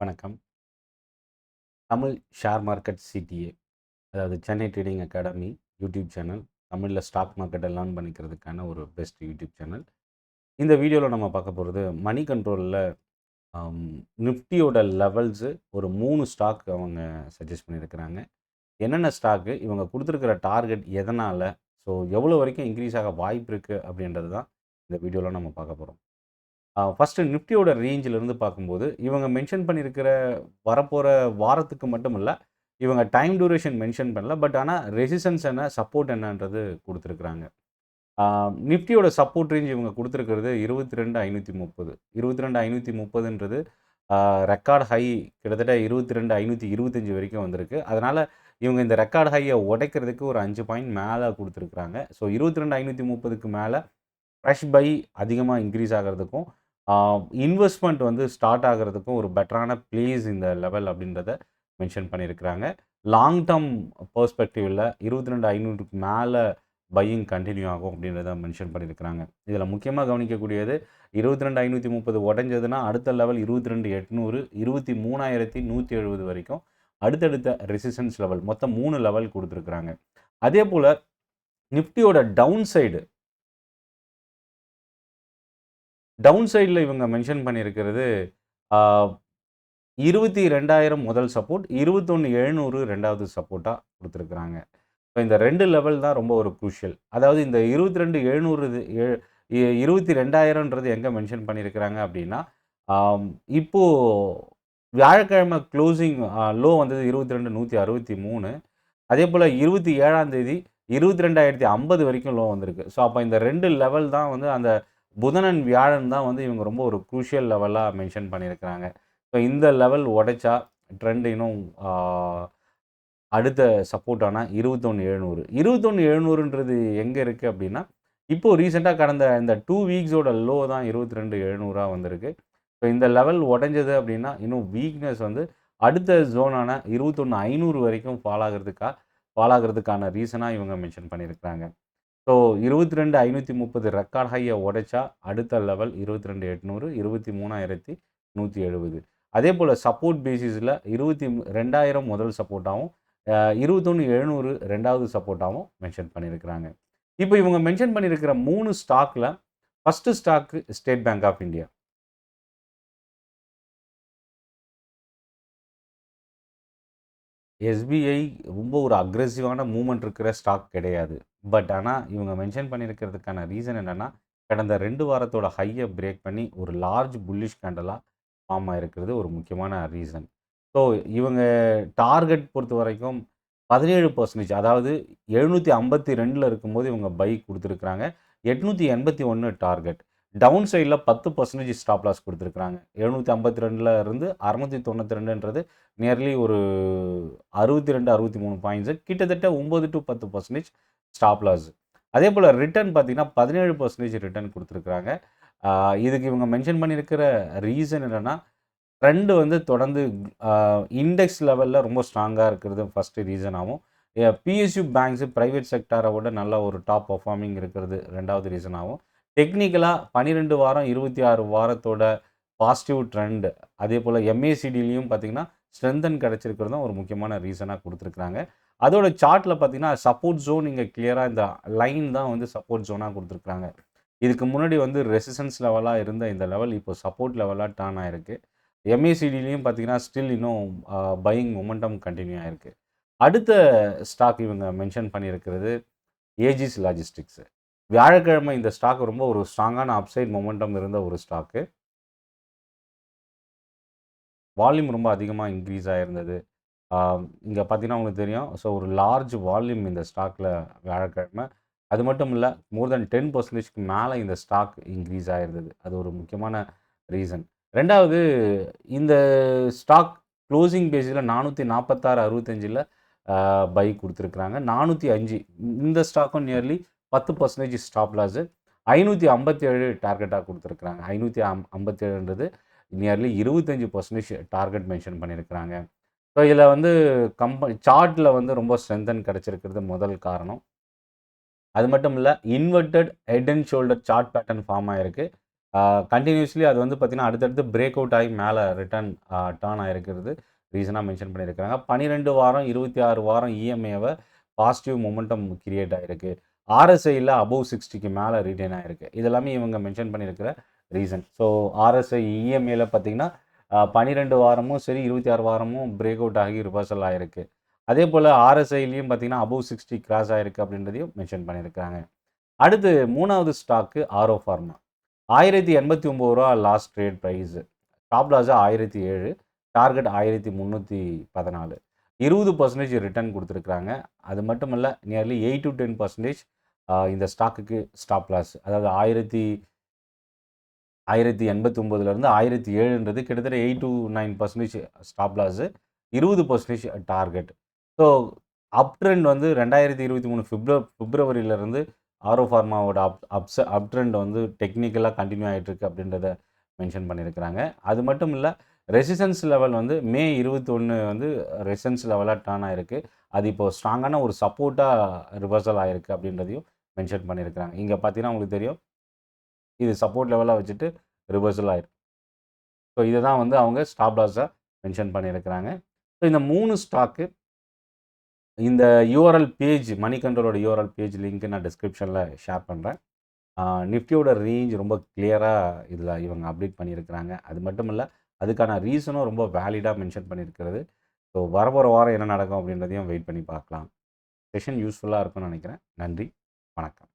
வணக்கம். Tamil share market CTA அதாவது Chennai trading academy YouTube channel. தமிழில் ஸ்டாக் மார்க்கெட்டை லேர்ன் பண்ணிக்கிறதுக்கான ஒரு பெஸ்ட் யூடியூப் சேனல். இந்த வீடியோவில் நம்ம பார்க்க போகிறது மணி கண்ட்ரோலில் நிஃப்டியோட லெவல்ஸு ஒரு மூணு ஸ்டாக் அவங்க சஜஸ்ட் பண்ணியிருக்கிறாங்க. என்னென்ன ஸ்டாக்கு, இவங்க கொடுத்துருக்கிற டார்கெட் எதனால் ஸோ எவ்வளோ வரைக்கும் இன்க்ரீஸ் ஆக வாய்ப்பு இருக்குது அப்படின்றது தான் இந்த வீடியோவில் நம்ம பார்க்க போகிறோம் ஃபஸ்ட்டு ஃபர்ஸ்ட்டு நிஃப்டியோட ரேஞ்சிலிருந்து பார்க்கும்போது, இவங்க மென்ஷன் பண்ணியிருக்கிற வரப்போகிற வாரத்துக்கு மட்டும் இல்லை இவங்க டைம் டியூரேஷன் மென்ஷன் பண்ணல. பட் ஆனால் ரெசிஸ்டன்ஸ் என்ன, சப்போர்ட் என்னன்றது கொடுத்துருக்குறாங்க நிஃப்டியோட சப்போர்ட் ரேஞ்ச் இவங்க கொடுத்துருக்கறது இருபத்ரெண்டு ஐநூற்றி முப்பது இருபத்தி ரெண்டு ஐநூற்றி முப்பதுன்றது ரெக்கார்ட் ஹை கிட்டத்தட்ட 22,525 வரைக்கும் வந்திருக்கு. அதனால் இவங்க இந்த ரெக்கார்ட் ஹையை உடைக்கிறதுக்கு ஒரு அஞ்சு பாயிண்ட் மேலே கொடுத்துருக்குறாங்க ஸோ இருபத்ரெண்டு ஐநூற்றி முப்பதுக்கு மேலே ஃப்ரெஷ் பை அதிகமாக இன்க்ரீஸ் ஆகுறதுக்கும், இன்வெஸ்ட்மெண்ட் வந்து ஸ்டார்ட் ஆகிறதுக்கும் ஒரு பெட்டரான பிளேஸ் இந்த லெவல் அப்படின்றத மென்ஷன் பண்ணியிருக்கிறாங்க. லாங் டெர்ம் பெர்ஸ்பெக்டிவ்ல 22,500க்கு மேல பையிங் கண்டினியூ ஆகும் அப்படின்றத மென்ஷன் பண்ணியிருக்கிறாங்க. இதில் முக்கியமாக கவனிக்கக்கூடியது இருபத்ரெண்டு ஐநூற்றி முப்பது உடஞ்சதுன்னா அடுத்த லெவல் 22,800 23,170 வரைக்கும் அடுத்தடுத்த ரெசிஸ்டன்ஸ் லெவல் மொத்தம் மூணு லெவல் கொடுத்துருக்குறாங்க அதே போல் நிஃப்டியோட டவுன் சைடு டவுன் சைடில் இவங்க மென்ஷன் பண்ணியிருக்கிறது இருபத்தி ரெண்டாயிரம் முதல் சப்போர்ட் இருபத்தொன்று எழுநூறு ரெண்டாவது சப்போர்ட்டாக கொடுத்துருக்குறாங்க. இப்போ இந்த ரெண்டு லெவல் தான் ரொம்ப ஒரு குரூஷியல் அதாவது இந்த இருபத்தி ரெண்டு எழுநூறு இருபத்தி ரெண்டாயிரன்றது எங்கே மென்ஷன் பண்ணியிருக்கிறாங்க அப்படின்னா இப்போது வியாழக்கிழமை க்ளோசிங் லோ வந்தது இருபத்தி ரெண்டு நூற்றி அறுபத்தி மூணு. அதே போல் இருபத்தி ஏழாம் தேதி இருபத்தி ரெண்டாயிரத்தி ஐம்பது வரைக்கும் லோ வந்திருக்கு. ஸோ அப்போ இந்த ரெண்டு லெவல் தான் வந்து அந்த புதன் அண்ட் வியாழன் தான் வந்து இவங்க ரொம்ப ஒரு குரூஷியல் லெவலாக மென்ஷன் பண்ணியிருக்கிறாங்க. ஸோ இந்த லெவல் உடைச்சா ட்ரெண்ட் இன்னும் ஆ அடுத்த சப்போர்ட்டான 21,700 21,700ன்றது எங்க இருக்கு அப்படின்னா, இப்போ ரீசெண்டாக கடந்த இந்த டூ வீக்ஸோட லோ தான் 22,700ஆ வந்திருக்கு. ஸோ இந்த லெவல் உடஞ்சது அப்படின்னா, இன்னும் வீக்னஸ் வந்து அடுத்த ஜோனான 21,500 வரைக்கும் ஃபால் ஆகுறதுக்கா ஃபால் இவங்க மென்ஷன் பண்ணியிருக்கிறாங்க. ஸோ இருபத்தி ரெண்டு ஐநூற்றி முப்பது ரெக்கார்ட் ஹையை உடைச்சா அடுத்த லெவல் இருபத்தி ரெண்டு எட்நூறு இருபத்தி மூணாயிரத்தி நூற்றி எழுபது. அதே போல் சப்போர்ட் பேசிஸில் இருபத்தி ரெண்டாயிரம் முதல் சப்போர்ட்டாகவும் இருபத்தொன்று எழுநூறு ரெண்டாவது சப்போர்ட்டாகவும் மென்ஷன் பண்ணியிருக்கிறாங்க இப்போ இவங்க மென்ஷன் பண்ணியிருக்கிற மூணு ஸ்டாக்கில் first stock State Bank of India SBI ரொம்ப ஒரு அக்ரெசிவான மூமெண்ட் இருக்கிற ஸ்டாக் கிடையாது. பட் ஆனால் இவங்க மென்ஷன் பண்ணியிருக்கிறதுக்கான ரீசன் என்னென்னா கடந்த ரெண்டு வாரத்தோட ஹையை பிரேக் பண்ணி ஒரு லார்ஜ் புல்லிஷ் கேண்டலாக ஃபார்ம் ஆகிருக்கிறது ஒரு முக்கியமான ரீசன். ஸோ இவங்க டார்கெட் பொறுத்த வரைக்கும் பதினேழு பர்சன்டேஜ் அதாவது 752ல இருக்கும்போது இவங்க பை குடுத்திருக்கிறாங்க. 881 டார்கெட். டவுன் சைடில் பத்து பர்சன்டேஜ் ஸ்டாப் லாஸ் குடுத்திருக்கிறாங்க. 752ல இருந்து 692ன்றது நியர்லி ஒரு அறுபத்தி ரெண்டு அறுபத்தி மூணு பாயிண்ட்ஸு கிட்டத்தட்ட ஒம்பது டு பத்து பர்சன்டேஜ் ஸ்டாப் லாஸ். அதேபோல ரிட்டர்ன் பார்த்தீங்கன்னா 17% ரிட்டர்ன் கொடுத்துருக்குறாங்க இதுக்கு இவங்க மென்ஷன் பண்ணியிருக்கிற ரீசன் என்னென்னா ட்ரெண்டு வந்து தொடர்ந்து இண்டெக்ஸ் லெவலில் ரொம்ப ஸ்ட்ராங்காக இருக்கிறது ஃபர்ஸ்ட்டு ரீசனாவும், எ பிஎஸ்யூ பேங்க்ஸு ப்ரைவேட் செக்டாரை விட நல்ல ஒரு டாப் பர்ஃபார்மிங் இருக்கிறது 2வது ரீசனாவும், டெக்னிக்கலாக பன்னிரெண்டு வாரம் 26 வாரத்தோட பாசிட்டிவ் ட்ரெண்ட் அதேபோல எம்ஏசிடிலையும் பார்த்தீங்கன்னா, ஸ்ட்ரென்தன் கிடைச்சிருக்கிறதும் ஒரு முக்கியமான ரீசனாக கொடுத்துருக்குறாங்க. அதோட சார்ட்டில் பார்த்தீங்கன்னா, சப்போர்ட் ஜோன் இங்கே கிளியராக இந்த லைன் தான் வந்து சப்போர்ட் ஜோனாக கொடுத்துருக்குறாங்க. இதுக்கு முன்னாடி வந்து ரெசிஸ்டன்ஸ் லெவலாக இருந்த இந்த லெவல் இப்போ சப்போர்ட் லெவலாக டர்ன் ஆயிருக்கு. எம்ஏசிடிலையும் பார்த்தீங்கன்னா, ஸ்டில் இன்னும் பையிங் மொமெண்டம் கண்டினியூ ஆகிருக்கு அடுத்த ஸ்டாக் இவங்க மென்ஷன் பண்ணியிருக்கிறது ஏஜிஸ் லாஜிஸ்டிக்ஸு வியாழக்கிழமை இந்த ஸ்டாக் ரொம்ப ஒரு ஸ்ட்ராங்கான அப்சைட் மொமெண்டம் இருந்த ஒரு ஸ்டாக்கு. வால்யூம் ரொம்ப அதிகமாக இன்க்ரீஸ் ஆகிருந்தது இங்கே பார்த்தீங்கன்னா உங்களுக்கு தெரியும். ஸோ ஒரு லார்ஜ் வால்யூம் இந்த ஸ்டாக்ல வியாழக்கிழமை. அது மட்டும் இல்லை மோர் தென் டென் பர்சன்டேஜ்க்கு மேலே இந்த ஸ்டாக் இன்க்ரீஸ் ஆகிருந்தது அது ஒரு முக்கியமான ரீசன். ரெண்டாவது இந்த ஸ்டாக் குளோசிங் பேசிஸ்ல 446.65ல அ பை குடுத்திருக்கிறாங்க. 405 இந்த ஸ்டாக்கும் நியர்லி 10% ஸ்டாப் லாஸ். 557 டார்கெட்டா குடுத்திருக்கிறாங்க. 557ன்றது நியர்லி 25% டார்கெட் மென்ஷன் பண்ணியிருக்கிறாங்க. ஸோ இதில் வந்து கம்ப சார்ட்டில் வந்து ரொம்ப ஸ்ட்ரென்தன் கிடச்சிருக்கிறது முதல் காரணம். அது மட்டும் இல்லை inverted head and shoulder chart pattern form ஆகிருக்கு கண்டினியூஸ்லி அது வந்து பார்த்திங்கன்னா அடுத்தடுத்து பிரேக் அவுட் ஆகி மேலே ரிட்டர்ன் டர்ன் ஆகிருக்கிறது ரீசனாக மென்ஷன் பண்ணியிருக்கிறாங்க பன்னிரெண்டு வாரம் இருபத்தி ஆறு வாரம் இஎம்ஏவை பாசிட்டிவ் மொமெண்டம் கிரியேட் ஆகிருக்கு ஆர்எஸ்ஐயில் அபவ் சிக்ஸ்டிக்கு மேலே ரிட்டைன் ஆகிருக்கு இதெல்லாமே இவங்க மென்ஷன் பண்ணியிருக்கிற ரீசன் ஸோ ஆர்எஸ்ஐ இஎம்ஏல பார்த்தீங்கன்னா பன்னிரெண்டு வாரமும் சரி இருபத்தி ஆறு வாரமும் பிரேக் அவுட் ஆகி ரிவர்சல் ஆகிருக்கு அதே போல் ஆர்எஸ்ஐலையும் பார்த்தீங்கன்னா அபவ் சிக்ஸ்டி கிராஸ் ஆகிருக்கு அப்படின்றதையும் மென்ஷன் பண்ணியிருக்காங்க அடுத்து மூணாவது ஸ்டாக்கு ஆரோ ஃபார்மா ஆயிரத்தி எண்பத்தி ஒம்பது ரூபா லாஸ்ட் ட்ரேட் ப்ரைஸு டாப் லாஸாக ஆயிரத்தி ஏழு டார்கெட் ஆயிரத்தி முந்நூற்றி பதினாலு. இருபது பர்சன்டேஜ் ரிட்டர்ன் கொடுத்துருக்குறாங்க. அது மட்டும் இல்லை nearly eight to ten percentage இந்த ஸ்டாக்குக்கு ஸ்டாப் லாஸ். அதாவது ஆயிரத்தி ஆயிரத்தி எண்பத்தி ஒம்பதுலேருந்து ஆயிரத்தி ஏழுன்றது கிட்டத்தட்ட eight to nine percentage stop loss இருபது percentage target. So up trend வந்து ரெண்டாயிரத்தி இருபத்தி மூணு ஃபிப்ர பிப்ரவரியிலேருந்து ஆரோ ஃபார்மாவோட அப் அப்ஸ் அப் ட்ரெண்ட் வந்து டெக்னிக்கலாக கண்டினியூ ஆகிட்டுருக்கு அப்படின்றத மென்ஷன் பண்ணியிருக்கிறாங்க. அது மட்டும் இல்லை ரெசிஸ்டன்ஸ் லெவல் வந்து மே இருபத்தொன்று வந்து ரெசிஸ்டன்ஸ் லெவலாக டர்ன் ஆகிருக்கு அது இப்போது ஸ்ட்ராங்கான ஒரு சப்போர்ட்டாக ரிவர்சல் ஆகிருக்கு அப்படின்றதையும் மென்ஷன் பண்ணியிருக்கிறாங்க இங்கே பார்த்தீங்கன்னா உங்களுக்கு தெரியும். இது சப்போர்ட் லெவலாக வச்சுட்டு ரிவர்சல் ஆயிருக்கு ஸோ இதை தான் வந்து அவங்க ஸ்டாப் லாஸாக மென்ஷன் பண்ணியிருக்கிறாங்க ஸோ இந்த மூணு ஸ்டாக்கு இந்த யூஆர்எல் பேஜ் மணி கண்ட்ரோலோட யூஆர்எல் பேஜ் லிங்க்கு நான் டிஸ்கிரிப்ஷனில் ஷேர் பண்ணுறேன் நிஃப்டியோட ரேஞ்ச் ரொம்ப கிளியராக இதில் இவங்க அப்டேட் பண்ணியிருக்கிறாங்க அது மட்டும் இல்லை அதுக்கான ரீசனும் ரொம்ப வேலிடாக மென்ஷன் பண்ணியிருக்கிறது ஸோ வர வர வாரம் என்ன நடக்கும் அப்படின்றதையும் வெயிட் பண்ணி பார்க்கலாம். செஷன் யூஸ்ஃபுல்லாக இருக்கும்னு நினைக்கிறேன். நன்றி. வணக்கம்.